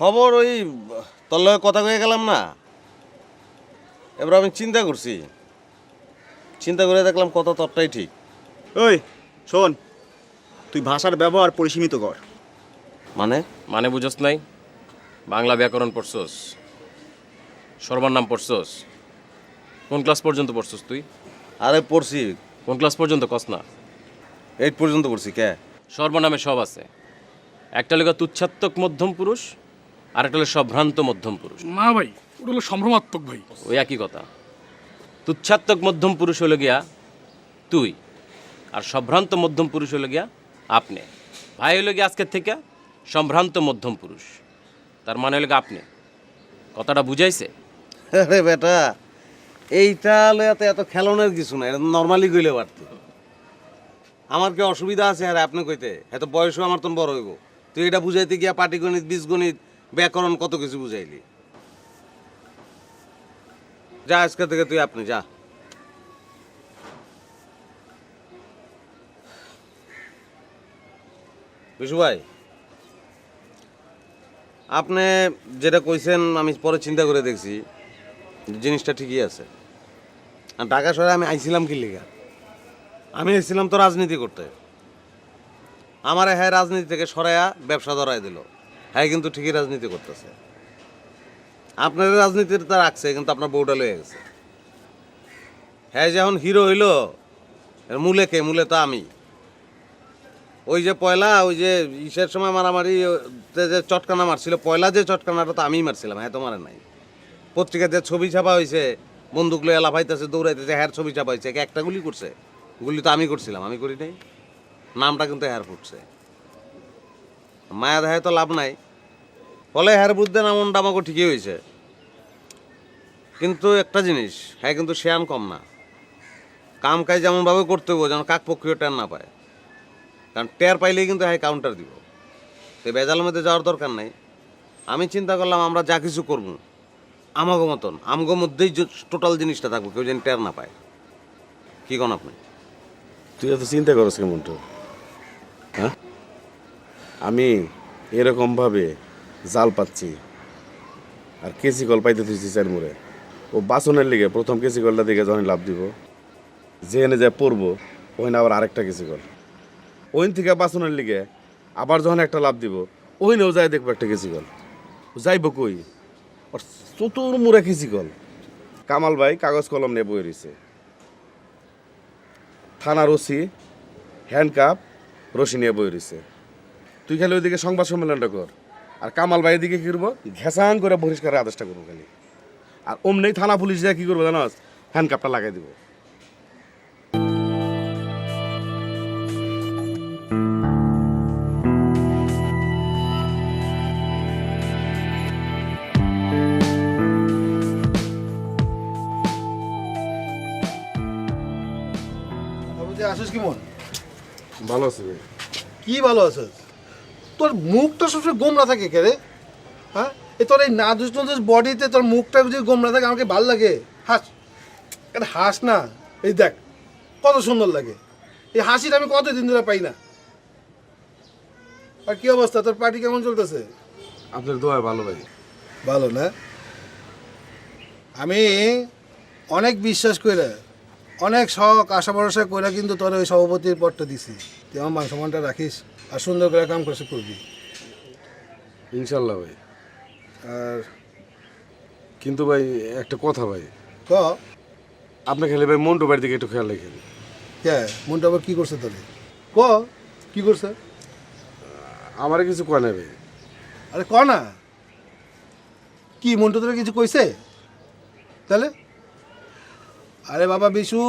খবর ওই তোর লগে কথা কয়ে গেলাম না। এবার আমি চিন্তা করছি। চিন্তা করে দেখলাম কথা তোরটাই ঠিক। ওই শোন তুই ভাষার ব্যবহার পরিসীমিত কর। মানে? মানে বুঝস নাই? বাংলা ব্যাকরণ পড়ছস? সর্বার নাম পড়ছস? কোন ক্লাস পর্যন্ত পড়ছস তুই? আরে পড়ছি। কোন ক্লাস পর্যন্ত কস না? এইট পর্যন্ত পড়ছি কে? সর্বনামে সব আছে। একটা লেখা তুচ্ছাত্মক মধ্যম পুরুষ আর একটা হলো সভ্রান্ত মধ্যম পুরুষ। না ভাই ওটা হলো সম্ভ্রমাত্মক ভাই। ওই একই কথা। তুচ্ছাত্মক মধ্যম পুরুষ হলো গিয়া তুই আর সম্ভ্রান্ত মধ্যম পুরুষ হলো গিয়া আপনি। ভাই হলো গিয়া আজকের থেকে সম্ভ্রান্ত মধ্যম পুরুষ। তার মানে হলো গিয়া আপনি। কথাটা বুঝাইছে? আরে বেটা এইটা লয়াতে এত খেলনের কিছু না এটা নর্মালি কইলে পারতি। আমার কি অসুবিধা আছে? আরে আপনি কইতে এত বয়সও আমার তো বড় হইব। তুই এটা বুঝাইতে গিয়া পাটিগণিত বীজগণিত ব্যাকরণ কত কিছু বুঝাইলি? যা আজকে থেকে তুই আপনি যা। বিশু ভাই, আপনি যেটা কইছেন আমি পরে চিন্তা করে দেখছি, জিনিসটা ঠিকই আছে। আর ঢাকা শহরে আমি আইছিলাম কি লিগা? আমি এসেছিলাম তো রাজনীতি করতে। আমার হ্যাঁ রাজনীতি থেকে সরাইয়া ব্যবসা ধরাই দিল। হ্যাঁ কিন্তু ঠিকই রাজনীতি করতেছে। আপনার রাজনীতির তা রাখছে কিন্তু আপনার বউটা লয়ে গেছে। হ্যাঁ যখন হিরো হইল মূলে কে? মূলে তো আমি। ওই যে পয়লা, ওই যে ইসের সময় মারামারি যে চটকানা মারছিল, পয়লা যে চটকানাটা তো আমিই মারছিলাম হ্যাঁ তো মারে নাই। পত্রিকাতে ছবি ছাপা হয়েছে বন্দুক লয়ে লাফাইতেছে, দৌড়াইতেছে, হ্যার ছবি ছাপা হয়েছে একে একটা গুলি করছে। গুলি তো আমি করছিলাম, আমি করি নাই। নামটা কিন্তু হ্যার ফুটছে। মায়া দেখায় তো লাভ নাই। ফলে হ্যার বুদ্ধে নামনটা আমাকে ঠিকই হয়েছে। কিন্তু একটা জিনিস হ্যাঁ কিন্তু শেয়ান কম না। কাম কাজ যেমনভাবে করতে হবে যেন কাক পক্ষীয় টের না পায়। কারণ টের পাইলেই কিন্তু হ্যাঁ কাউন্টার দিব। তো বেজালের মধ্যে যাওয়ার দরকার নাই। আমি চিন্তা করলাম, আমরা যা কিছু করব, আমাগো মতন, আমগো মধ্যেই টোটাল জিনিসটা থাকব, কেউ যেন টের না পায়। কি কোন আপনি? তুই এত চিন্তা করস কেমন তো হ্যাঁ? আমি এরকমভাবে জাল পাচ্ছি। আর কেসি কল পাইতে তুই চার মোড়ে ও বাসনের লিগে প্রথম কেসি কলটা দিকে যখন লাভ দিব, যেখানে যা পড়ব ওখানে আবার আরেকটা কেসি কল। ওইন থেকে বাসনের লিগে আবার যখন একটা লাভ দিব ওইনেও যাই দেখব একটা কেসি কল। যাইব কই? ওর চতুর মুড়ে কেসি কল। কামাল ভাই কাগজ কলম নিয়ে বই রয়েছে থানার ওসি, হ্যান্ডকাপ, রশি নিয়ে বই রয়েছে তুই খালি ওইদিকে সংবাদ সম্মেলনটা কর। আর কামাল ভাইয়ের দিকে কি করব? ঘেসাং করে বহিষ্কারের আদেশটা করব খালি। আর অমনেই থানা পুলিশ যা কী করব জানাস? হ্যান্ডকাপটা লাগাই দিব। যে আসিস কেমন ভালো আছে ভাই। কি ভালো আছিস? তোর মুখটা সবসময় গোমরা থাকে কে রে? হ্যাঁ? এ তোর এই নাদুস নাদুস বডিতে তোর মুখটা যদি গোমরা থাকে আমাকে ভালো লাগে। হাস। এটা হাস না। এই দেখ কত সুন্দর লাগে। এই হাসিটা আমি কতদিন ধরে পাই না। আর কি অবস্থা? তোর পার্টি কেমন চলতেছে? আপনার দোয়া ভালো ভাই। ভালো না? আমি অনেক বিশ্বাস করে অনেক শখ আশা ভরসা করে কিন্তু তোর ওই সভাপতির পদটা দিছি। তুই আমার মান সম্মানটা রাখিস আর সুন্দর করে কাম করছে করবি। ইনশাল্লাহ ভাই। আর কিন্তু ভাই একটা কথা ভাই। ক? আপনি খেলে ভাই মন্টু বাড়ির দিকে একটু খেয়াল রাখেন। হ্যাঁ মনটা আবার কী করছে তোরে? ক? কী করছে? আমার কিছু কয় না ভাই। আরে ক না? কি মনটা তোরে কিছু কইছে? তাহলে? আরে বাবা বিশু